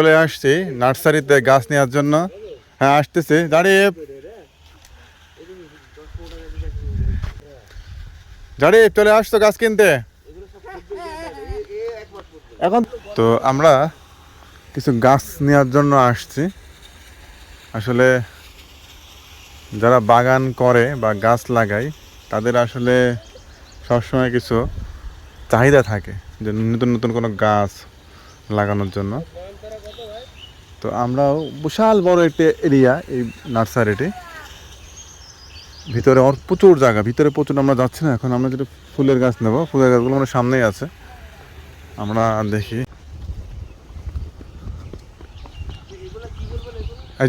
চলে আসছি নার্সারিতে গাছ নেওয়ার জন্য। হ্যাঁ আসতেছি। দাঁড়িয়ে। দাঁড়িয়ে, চলে আসতো গাছ কিনতে? এখন তো আমরা কিছু গাছ নেওয়ার জন্য আসছি। আসলে যারা বাগান করে বা গাছ লাগায়, তাদের আসলে সবসময় কিছু চাহিদা থাকে যে নতুন নতুন কোনো গাছ লাগানোর জন্য। তো আমরাও বিশাল বড় একটা এরিয়া এই নার্সারিটি ভিতরে ওর প্রচুর জায়গা, ভিতরে প্রচুর আমরা যাচ্ছি না, এখন আমরা যেটা ফুলের গাছ নেব, ফুলের গাছগুলো আমাদের সামনেই আছে। আমরা দেখি।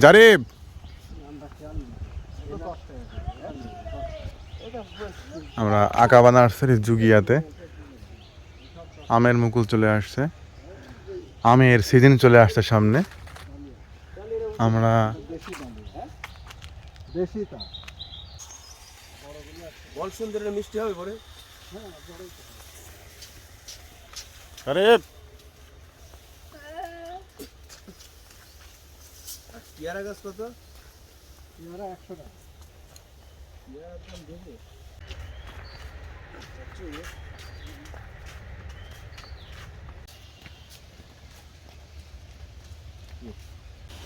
জারিব আমরা আকাবা নার্সারির জুগিয়াতে আমের মুকুল চলে আসছে। আমের সিজন চলে আসছে সামনে। আমরা বল সুন্দরের মিষ্টি হবে পরে। আরে। পেয়ারা গাছ কত?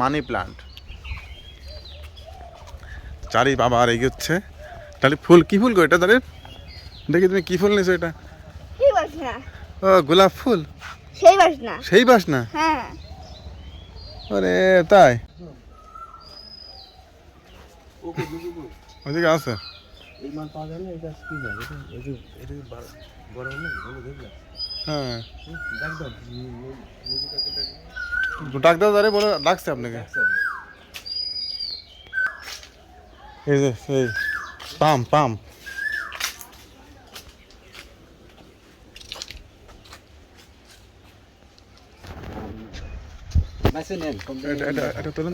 Money plant. চারি বাবা আর এগোচ্ছে। তাহলে ফুল কি ফুল গো এটা তাহলে? দেখি তুমি কি ফুল নিছো এটা? ও গোলাপ ফুল? সেই বাসনা। সেই বাস না হ্যাঁ। আরে তাই। ওদিকে আছে। হ্যাঁ। হুম, ডাক দাও মুজিকাকে ডাক দাও। ডাক দাও তারে বলে ডাকছে আপনাকে। এই যে এই পাম পাম।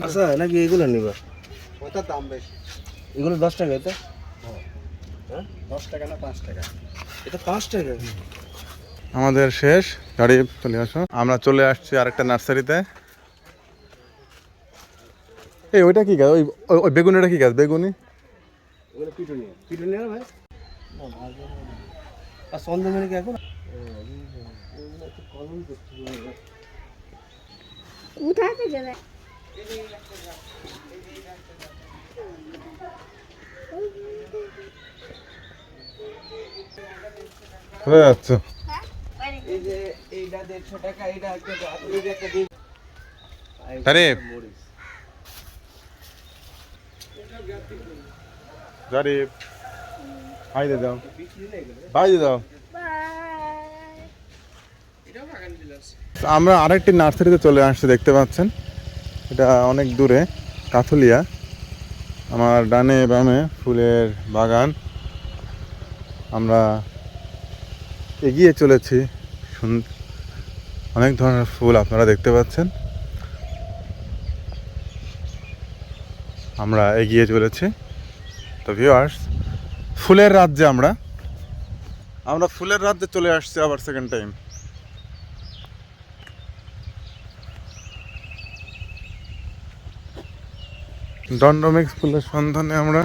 আচ্ছা নাকি এগুলো নিবা ওটার দাম বেশি এগুলো দশ টাকা এটা দশ টাকা না পাঁচ টাকা এটা পাঁচ টাকা আমাদের শেষ। গাড়ি চলে আসো। আমরা চলে আসছি আরেকটা নার্সারিতে। এই ওইটা কি গাছ? ওই ওই- বেগুনিটা কি গাছ? বেগুনি? কোথায় হয়ে যাচ্ছে। আমরা আরেকটি নার্সারিতে চলে আসছি, দেখতে পাচ্ছেন? এটা অনেক দূরে, কাথুলিয়া। আমার ডানে বামে ফুলের বাগান। আমরা এগিয়ে চলেছি। সুন- অনেক ধরনের ফুল আপনারা দেখতে পাচ্ছেন। আমরা এগিয়ে চলেছি। তো ভিউয়ার্স ফুলের রাজ্যে আমরা। আমরা ফুলের রাজ্যে চলে আসছি আবার সেকেন্ড টাইম ডন্ডমিক্স ফুলের সন্ধানে আমরা